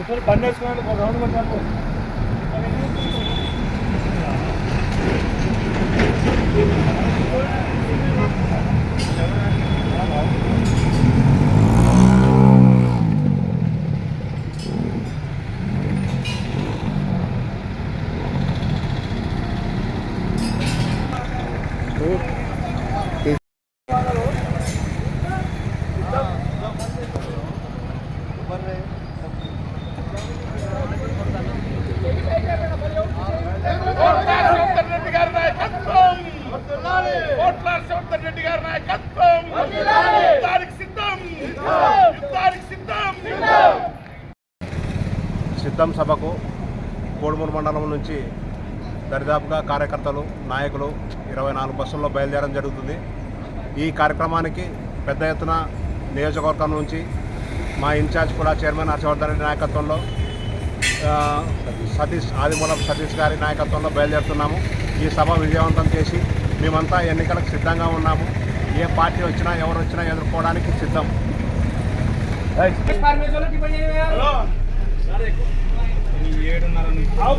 ఒకసారి బండి వేసుకున్నాను ఒక రౌండ్ కొట్టాను రెడ్డి గారి నాయకత్వం. యుద్ధానికి సిద్ధం. యుద్ధానికి సిద్ధం. సిద్ధం సభకు కోడుమూరు మండలం నుంచి దరిదాపుగా కార్యకర్తలు నాయకులు ఇరవై నాలుగు బస్సుల్లో బయలుదేరడం జరుగుతుంది. ఈ కార్యక్రమానికి పెద్ద ఎత్తున నియోజకవర్గం నుంచి మా ఇన్ఛార్జ్ కూడా చైర్మన్ హర్షవర్ధన్ రెడ్డి నాయకత్వంలో సతీష్ ఆదిమూలం సతీష్ గారి నాయకత్వంలో బయలుదేరుతున్నాము. ఈ సభ విజయవంతం చేసి మేమంతా ఎన్నికలకు సిద్ధంగా ఉన్నాము. ఏ పార్టీ వచ్చినా ఎవరు వచ్చినా ఎదుర్కోవడానికి సిద్ధం. ఆవు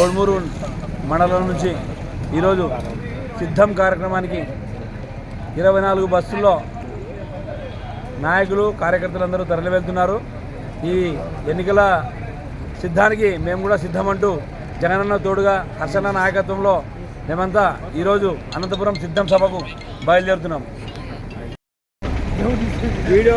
కోడుమూరు మండలం నుంచి ఈరోజు సిద్ధం కార్యక్రమానికి ఇరవై నాలుగు బస్సుల్లో నాయకులు కార్యకర్తలందరూ తరలి వెళ్తున్నారు ఈ ఎన్నికల సిద్ధానికి మేము కూడా సిద్ధమంటూ జగనన్న తోడుగా హర్షణ నాయకత్వంలో మేమంతా ఈరోజు అనంతపురం సిద్ధం సభకు బయలుదేరుతున్నాం. వీడియో